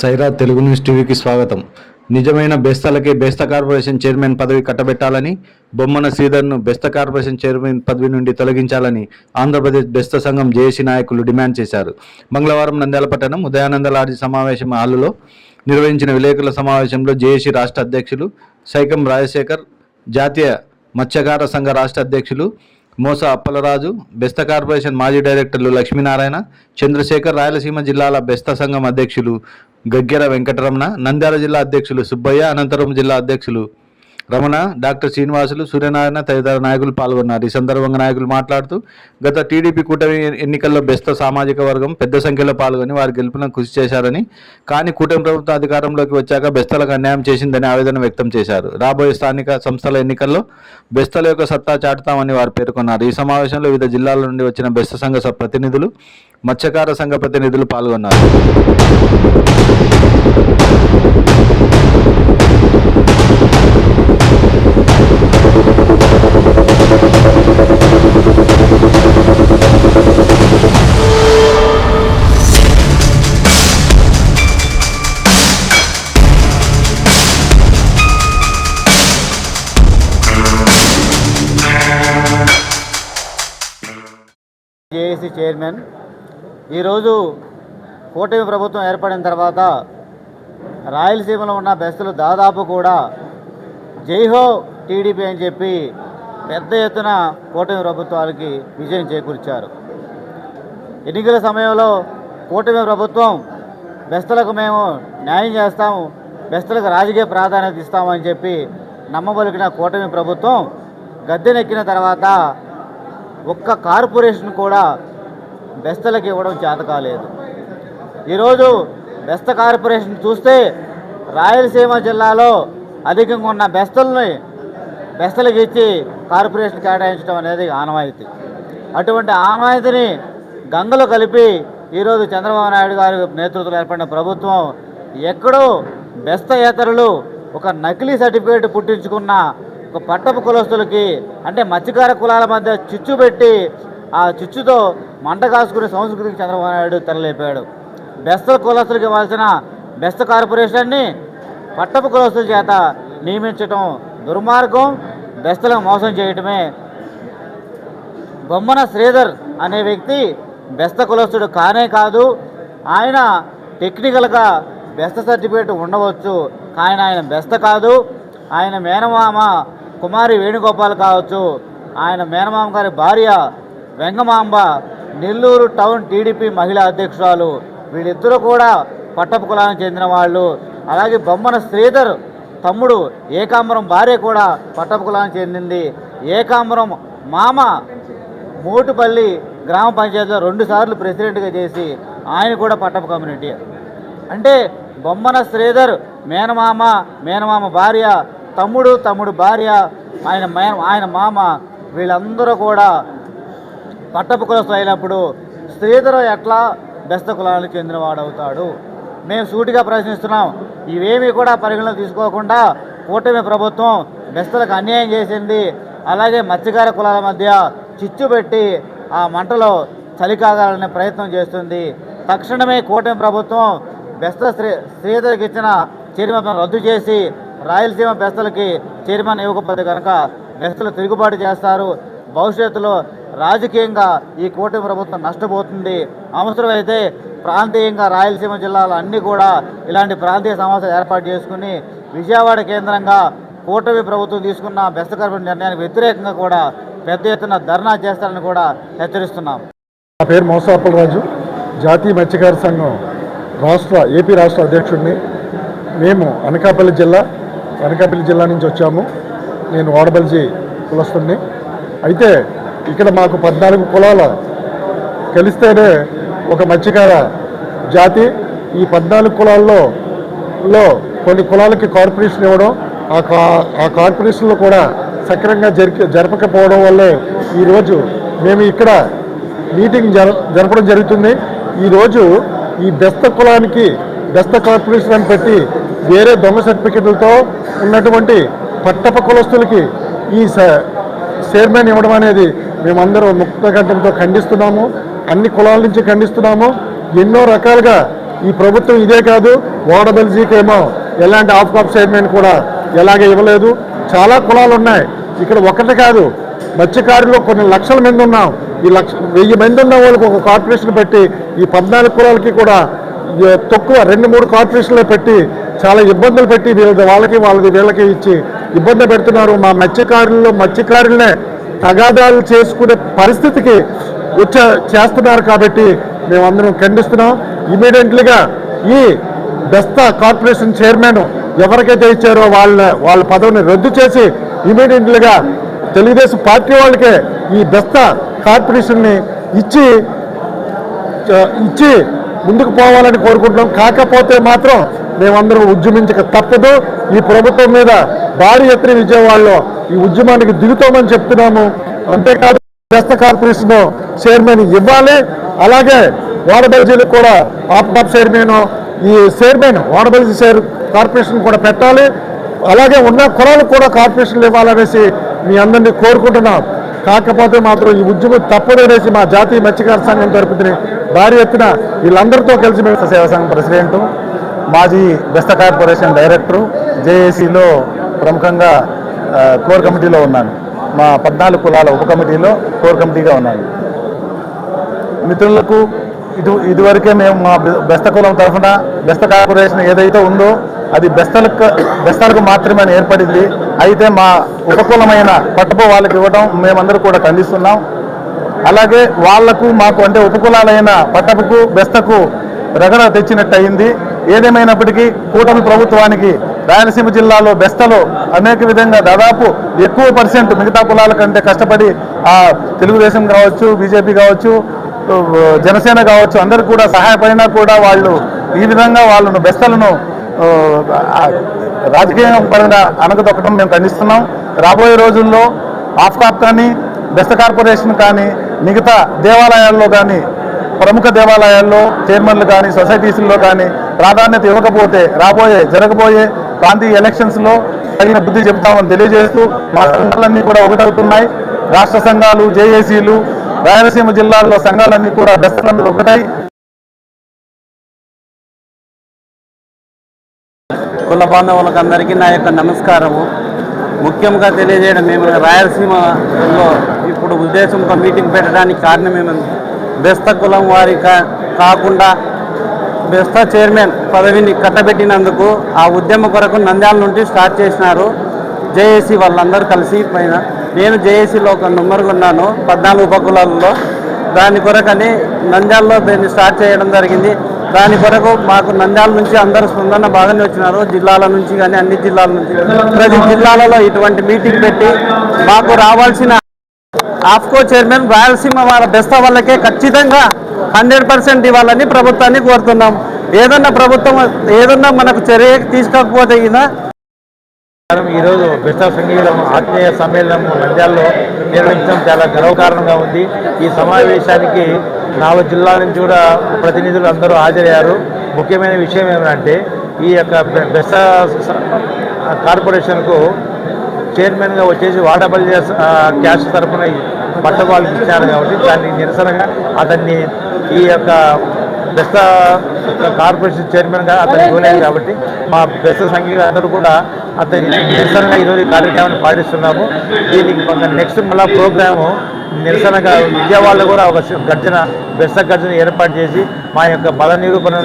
Sye Raa Telugu news టీవీకి స్వాగతం. నిజమైన బెస్తలకే బెస్త కార్పొరేషన్ చైర్మన్ పదవి కట్టబెట్టాలని బొమ్మన శ్రీధర్ను బెస్త కార్పొరేషన్ చైర్మన్ పదవి నుండి తొలగించాలని ఆంధ్రప్రదేశ్ బెస్త సంఘం జేఏసీ నాయకులు డిమాండ్ చేశారు. మంగళవారం నంద్యాల పట్టణం ఉదయానంద లాడ్జి సమావేశం హాలులో నిర్వహించిన విలేకరుల సమావేశంలో జేఏసీ రాష్ట్ర అధ్యక్షులు సైకం రాజశేఖర్ జాతీయ మత్స్యకార సంఘ రాష్ట్ర అధ్యక్షులు మోస అప్పలరాజు బెస్త కార్పొరేషన్ మాజీ డైరెక్టర్లు లక్ష్మీనారాయణ చంద్రశేఖర్ రాయలసీమ జిల్లాల బెస్త సంఘం అధ్యక్షులు గగ్గెర వెంకటరమణ నంద్యాల జిల్లా అధ్యక్షులు సుబ్బయ్య అనంతరం జిల్లా అధ్యక్షులు రమణ డాక్టర్ శ్రీనివాసులు సూర్యనారాయణ తదితర నాయకులు పాల్గొన్నారు. ఈ సందర్భంగా నాయకులు మాట్లాడుతూ గత టీడీపీ కూటమి ఎన్నికల్లో బెస్త సామాజిక వర్గం పెద్ద సంఖ్యలో పాల్గొని వారి గెలుపున కృషి చేశారని కానీ కూటమి ప్రభుత్వం అధికారంలోకి వచ్చాక బెస్తలకు అన్యాయం చేసిందని ఆవేదన వ్యక్తం చేశారు. రాబోయే స్థానిక సంస్థల ఎన్నికల్లో బెస్తల యొక్క సత్తా చాటుతామని వారు పేర్కొన్నారు. ఈ సమావేశంలో వివిధ జిల్లాల నుండి వచ్చిన బెస్త సంఘ స- ప్రతినిధులు మత్స్యకార సంఘ ప్రతినిధులు పాల్గొన్నారు. JAC chairman. ఈరోజు కూటమి ప్రభుత్వం ఏర్పడిన తర్వాత రాయలసీమలో ఉన్న బస్సులు దాదాపు కూడా జైహో టీడీపీ అని చెప్పి పెద్ద ఎత్తున కూటమి ప్రభుత్వాలకి విజయం చేకూర్చారు. ఎన్నికల సమయంలో కూటమి ప్రభుత్వం బెస్తలకు మేము న్యాయం చేస్తాము బెస్తలకు రాజకీయ ప్రాధాన్యత ఇస్తామని చెప్పి నమ్మబలికిన కూటమి ప్రభుత్వం గద్దెనెక్కిన తర్వాత ఒక్క కార్పొరేషన్ కూడా బెస్తలకు ఇవ్వడం చేత కాలేదు. ఈరోజు బెస్త కార్పొరేషన్ చూస్తే రాయలసీమ జిల్లాలో అధికంగా ఉన్న బెస్తల్ని బెస్తలకు ఇచ్చి కార్పొరేషన్ కేటాయించడం అనేది ఆనవాయితీ. అటువంటి ఆనవాయితీని గంగలో కలిపి ఈరోజు చంద్రబాబు నాయుడు గారి నేతృత్వంలో ఏర్పడిన ప్రభుత్వం ఎక్కడో బెస్తయేతరులు ఒక నకిలీ సర్టిఫికేట్ పుట్టించుకున్న ఒక పట్టపు కులస్తులకి అంటే మత్స్యకార కులాల మధ్య చిచ్చు పెట్టి ఆ చిచ్చుతో మంట కాసుకునే సంస్కృతికి చంద్రబాబు నాయుడు తెరలేపాడు. బెస్త కులస్తులకు ఇవ్వాల్సిన బెస్త కార్పొరేషన్ని పట్టపు కులస్తుల చేత నియమించడం దుర్మార్గం బెస్తలకు మోసం చేయటమే. బొమ్మన శ్రీధర్ అనే వ్యక్తి బెస్త కులస్తుడు కానే కాదు ఆయన టెక్నికల్గా బెస్త సర్టిఫికేట్ ఉండవచ్చు కానీ ఆయన బెస్త కాదు. ఆయన మేనమామ కుమారి వేణుగోపాల్ కావచ్చు. ఆయన మేనమామ గారి భార్య వెంగమాంబ నెల్లూరు టౌన్ టీడీపీ మహిళా అధ్యక్షురాలు వీళ్ళిద్దరూ కూడా పట్టపు కులానికి చెందిన వాళ్ళు. అలాగే బొమ్మన శ్రీధర్ తమ్ముడు ఏకాంబరం భార్య కూడా పట్టపు కులానికి చెందింది. ఏకాంబరం మామ మోటుపల్లి గ్రామ పంచాయతీలో రెండుసార్లు ప్రెసిడెంట్గా చేసి ఆయన కూడా పట్టపు కమ్యూనిటీ. అంటే బొమ్మన శ్రీధర్ మేనమామ మేనమామ భార్య తమ్ముడు తమ్ముడు భార్య ఆయన ఆయన మామ వీళ్ళందరూ కూడా పట్టపు కులస్తులు అయినప్పుడు శ్రీధర్ ఎట్లా బెస్త కులానికి చెందినవాడు అవుతాడు మేము సూటిగా ప్రశ్నిస్తున్నాం. ఇవేమీ కూడా పరిగణలో తీసుకోకుండా కూటమి ప్రభుత్వం బెస్తలకు అన్యాయం చేసింది. అలాగే మత్స్యకార కులాల మధ్య చిచ్చు పెట్టి ఆ మంటలో చలికాగాలనే ప్రయత్నం చేస్తుంది. తక్షణమే కూటమి ప్రభుత్వం బెస్త స్త్రీ స్త్రీధరకు ఇచ్చిన చైర్మన్ రద్దు చేసి రాయలసీమ బెస్తలకి చైర్మన్ ఇవ్వకపోతే కనుక బెస్తలు తిరుగుబాటు చేస్తారు. భవిష్యత్తులో రాజకీయంగా ఈ కూటమి ప్రభుత్వం నష్టపోతుంది. అవసరమైతే ప్రాంతీయంగా రాయలసీమ జిల్లాలో అన్నీ కూడా ఇలాంటి ప్రాంతీయ సమావేశాలు ఏర్పాటు చేసుకుని విజయవాడ కేంద్రంగా కూటమి ప్రభుత్వం తీసుకున్న బెస్త నిర్ణయానికి వ్యతిరేకంగా కూడా పెద్ద ఎత్తున ధర్నా చేస్తారని కూడా హెచ్చరిస్తున్నాం. నా పేరు మోసాపలరాజు జాతీయ మత్స్యకార సంఘం రాష్ట్ర ఏపీ రాష్ట్ర అధ్యక్షుడిని. మేము అనకాపల్లి జిల్లా అనకాపల్లి జిల్లా నుంచి వచ్చాము. నేను వాడబల్జీ కులస్తుని అయితే ఇక్కడ మాకు పద్నాలుగు కులాల కలిస్తేనే ఒక మత్స్యకార జాతి. ఈ పద్నాలుగు కులాల్లో లో కొన్ని కులాలకి కార్పొరేషన్ ఇవ్వడం ఆ కా ఆ కార్పొరేషన్లో కూడా సక్రమంగా జరిపి జరపకపోవడం వల్లే ఈరోజు మేము ఇక్కడ మీటింగ్ జర జరపడం జరుగుతుంది. ఈరోజు ఈ బెస్త కులానికి బెస్త కార్పొరేషన్ అని పెట్టి వేరే దొంగ సర్టిఫికెట్లతో ఉన్నటువంటి పట్టప కులస్తులకి ఈ స- చైర్మన్ ఇవ్వడం అనేది మేమందరూ ముక్త కంఠంతో ఖండిస్తున్నాము. అన్ని కులాల నుంచి ఖండిస్తున్నాము. ఎన్నో రకాలుగా ఈ ప్రభుత్వం ఇదే కాదు ఓడబెల్జీకేమో ఎలాంటి ఆఫ్ కాప్ స్టేట్మెంట్ కూడా ఎలాగ ఇవ్వలేదు. చాలా కులాలు ఉన్నాయి. ఇక్కడ ఒకటి కాదు మత్స్యకారులు కొన్ని లక్షల మంది ఉన్నాం. ఈ లక్ష వెయ్యి మంది ఉన్న వాళ్ళకి ఒక కార్పొరేషన్ పెట్టి ఈ పద్నాలుగు కులాలకి కూడా తక్కువ రెండు మూడు కార్పొరేషన్లు పెట్టి చాలా ఇబ్బందులు పెట్టి వీళ్ళది వాళ్ళకి వాళ్ళది వీళ్ళకి ఇచ్చి ఇబ్బంది పెడుతున్నారు. మా మత్స్యకారులు మత్స్యకారులనే తగాదాలు చేసుకునే పరిస్థితికి వచ్చ చేస్తున్నారు కాబట్టి మేమందరం ఖండిస్తున్నాం. ఇమీడియట్లీగా ఈ బెస్తా కార్పొరేషన్ చైర్మన్ ఎవరికైతే ఇచ్చారో వాళ్ళ వాళ్ళ పదవిని రద్దు చేసి ఇమీడియట్లీగా తెలుగుదేశం పార్టీ వాళ్ళకే ఈ బెస్తా కార్పొరేషన్ని ఇచ్చి ఇచ్చి ముందుకు పోవాలని కోరుకుంటున్నాం. కాకపోతే మాత్రం మేమందరం ఉద్యమించక తప్పదు. ఈ ప్రభుత్వం మీద భారీ ఎత్తున విజయవాడలో ఈ ఉద్యమానికి దిగుతామని చెప్తున్నాము. అంతేకాదు వ్యస్త కార్పొరేషన్ చైర్మన్ ఇవ్వాలి. అలాగే వాడబల్జీలకు కూడా ఆప్ చైర్మన్ ఈ చైర్మన్ వాడబల్జీ చైర్ కార్పొరేషన్ కూడా పెట్టాలి. అలాగే ఉన్న కులాలకు కూడా కార్పొరేషన్లు ఇవ్వాలనేసి మీ అందరినీ కోరుకుంటున్నాం. కాకపోతే మాత్రం ఈ ఉద్యమం తప్పదనేసి మా జాతీయ మత్స్యకార సంఘం తరపున భారీ ఎత్తున వీళ్ళందరితో కలిసి మేము సేవా సంఘం ప్రెసిడెంట్ మాజీ బెస్త కార్పొరేషన్ డైరెక్టరు జేఏసీలో ప్రముఖంగా కోర్ కమిటీలో ఉన్నాను. మా పద్నాలుగు కులాల ఉప కమిటీలో కోర్ కమిటీగా ఉన్నాను. మిత్రులకు ఇది ఇదివరకే మేము మా బెస్త కులం తరఫున బెస్త కార్పొరేషన్ ఏదైతే ఉందో అది బెస్తలకు బెస్తలకు మాత్రమే ఏర్పడింది. అయితే మా ఉపకులమైన పట్టపు వాళ్ళకి ఇవ్వడం మేమందరూ కూడా ఖండిస్తున్నాం. అలాగే వాళ్ళకు మాకు అంటే ఉపకులాలైన పట్టపుకు బెస్తకు రగడ తెచ్చినట్టు అయింది ఏదేమైనప్పటికీ కూటమి ప్రభుత్వానికి రాయలసీమ జిల్లాలో బెస్తలో అనేక విధంగా దాదాపు ఎక్కువ పర్సెంట్ మిగతా కులాల కంటే కష్టపడి ఆ తెలుగుదేశం కావచ్చు బీజేపీ కావచ్చు జనసేన కావచ్చు అందరు కూడా సహాయపడినా కూడా వాళ్ళు ఈ విధంగా వాళ్ళను బెస్తలను రాజకీయ పరంగా అనగదొక్కడం మేము ఖండిస్తున్నాం. రాబోయే రోజుల్లో ఆఫ్కాప్ కానీ బెస్త కార్పొరేషన్ కానీ మిగతా దేవాలయాల్లో కానీ ప్రముఖ దేవాలయాల్లో చైర్మన్లు కానీ సొసైటీస్లో కానీ ప్రాధాన్యత ఇవ్వకపోతే రాబోయే జరగబోయే ప్రాంతీయ ఎలక్షన్స్లో తగిన బుద్ధి చెప్తామని తెలియజేస్తూ మా సంఘాలన్నీ కూడా ఒకటవుతున్నాయి. రాష్ట్ర సంఘాలు జేఏసీలు రాయలసీమ జిల్లాల్లో సంఘాలన్నీ కూడా బెస్తలందరూ ఒకటై కుల బాంధవులకు అందరికీ నా యొక్క నమస్కారము. ముఖ్యంగా తెలియజేయడం మేము రాయలసీమలో ఇప్పుడు ఉద్దేశంతో మీటింగ్ పెట్టడానికి కారణం ఏమంటే బెస్త కులం వారి కా- కాకుండా బెస్త చైర్మన్ పదవిని కట్టబెట్టినందుకు ఆ ఉద్యమ కొరకు నంద్యాల నుండి స్టార్ట్ చేసినారు జేఏసీ వాళ్ళందరూ కలిసి పైన. నేను జేఏసీలో ఒక నెంబర్గా ఉన్నాను పద్నాలుగు ఉపకులాలలో. దాని కొరకని నంద్యాలలో దీన్ని స్టార్ట్ చేయడం జరిగింది. దాని కొరకు మాకు నంద్యాల నుంచి అందరూ స్పందన బాగానే వచ్చినారు. జిల్లాల నుంచి కానీ అన్ని జిల్లాల నుంచి ప్రతి జిల్లాలలో ఇటువంటి మీటింగ్ పెట్టి మాకు రావాల్సిన ఆఫ్కో చైర్మన్ రాయలసీమ వాళ్ళ బెస్త వాళ్ళకే ఖచ్చితంగా హండ్రెడ్ పర్సెంట్ ఇవ్వాలని ప్రభుత్వాన్ని కోరుతున్నాం. ఏదన్నా ప్రభుత్వం ఏదన్నా మనకు చర్య తీసుకోకపోతే ఈయన ఈరోజు బెస్తా సంగీతం ఆత్మీయ సమ్మేళనం నంద్యాలలో నిర్వహించడం చాలా గర్వకారణంగా ఉంది. ఈ సమావేశానికి నాలుగు జిల్లాల నుంచి కూడా ప్రతినిధులు అందరూ హాజరయ్యారు. ముఖ్యమైన విషయం ఏమంటే ఈ యొక్క బె- స- కార్పొరేషన్కు చైర్మన్గా వచ్చేసి వాడపల్లి ఆ, క్యాష్ తరఫున పట్ట వాళ్ళకి ఇచ్చారు కాబట్టి దానికి నిరసనగా అతన్ని ఈ యొక్క బెస్త కార్పొరేషన్ చైర్మన్గా అతను ఇవ్వలేదు కాబట్టి మా బెస్త సంఘీయులు అందరూ కూడా అతని నిరసనగా ఈరోజు కార్యక్రమాన్ని పాటిస్తున్నాము. దీనికి నెక్స్ట్ మళ్ళా ప్రోగ్రాము నిరసనగా విజయవాడలో కూడా ఒక గర్జన బెస్త గర్జన ఏర్పాటు చేసి మా యొక్క బల నిరూపణ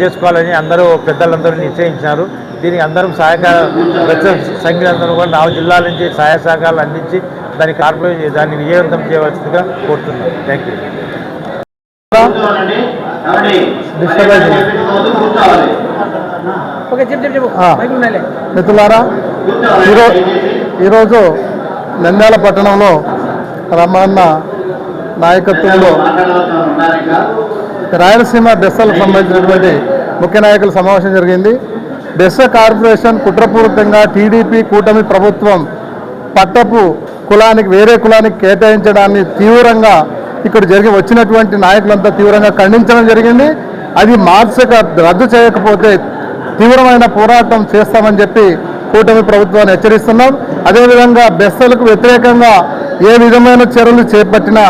చేసుకోవాలని అందరూ పెద్దలందరూ నిశ్చయించినారు. దీనికి అందరం సహాయకార బెస్త సంఘీయులందరూ కూడా నాలుగు జిల్లాల నుంచి సహాయ సహకారాలు అందించి దాని కార్పొరేషన్ దాన్ని విజయవంతం చేయవలసిందిగా కోరుతున్నాం. థ్యాంక్ యూ మిత్రులారా ఈరో ఈరోజు నంద్యాల పట్టణంలో రమణ నాయకత్వంలో రాయలసీమ బెస్సలకు సంబంధించినటువంటి ముఖ్య నాయకుల సమావేశం జరిగింది. బెస్స కార్పొరేషన్ కుట్రపూరితంగా టీడీపీ కూటమి ప్రభుత్వం పట్టపు కులానికి వేరే కులానికి కేటాయించడాన్ని తీవ్రంగా ఇక్కడ జరిగి వచ్చినటువంటి నాయకులంతా తీవ్రంగా ఖండించడం జరిగింది. అది మార్చక రద్దు చేయకపోతే తీవ్రమైన పోరాటం చేస్తామని చెప్పి కూటమి ప్రభుత్వాన్ని హెచ్చరిస్తున్నాం. అదేవిధంగా బెస్సలకు వ్యతిరేకంగా ఏ విధమైన చర్యలు చేపట్టినా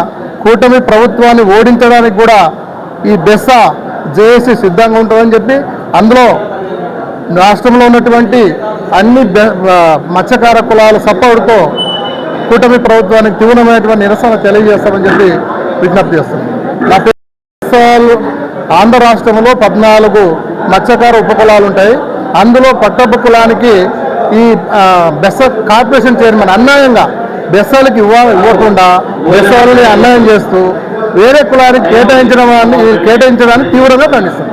కూటమి ప్రభుత్వాన్ని ఓడించడానికి కూడా ఈ బెస్స జేఏసీ సిద్ధంగా ఉంటుందని చెప్పి అందులో రాష్ట్రంలో ఉన్నటువంటి అన్ని మత్స్యకార కులాల సపోర్ట్తో కూటమి ప్రభుత్వానికి తీవ్రమైనటువంటి నిరసన తెలియజేస్తామని చెప్పి విజ్ఞప్తి చేస్తున్నాం. నా పేరు ఆంధ్ర రాష్ట్రంలో పద్నాలుగు మత్స్యకార ఉపకులాలు ఉంటాయి. అందులో పట్టపు కులానికి ఈ బెస్స కార్పొరేషన్ చైర్మన్ అన్యాయంగా బెస్సాలకు ఇవ్వ ఇవ్వకుండా బెస్సాలని అన్యాయం చేస్తూ వేరే కులానికి కేటాయించడం కేటాయించడానికి తీవ్రంగా ఖండిస్తుంది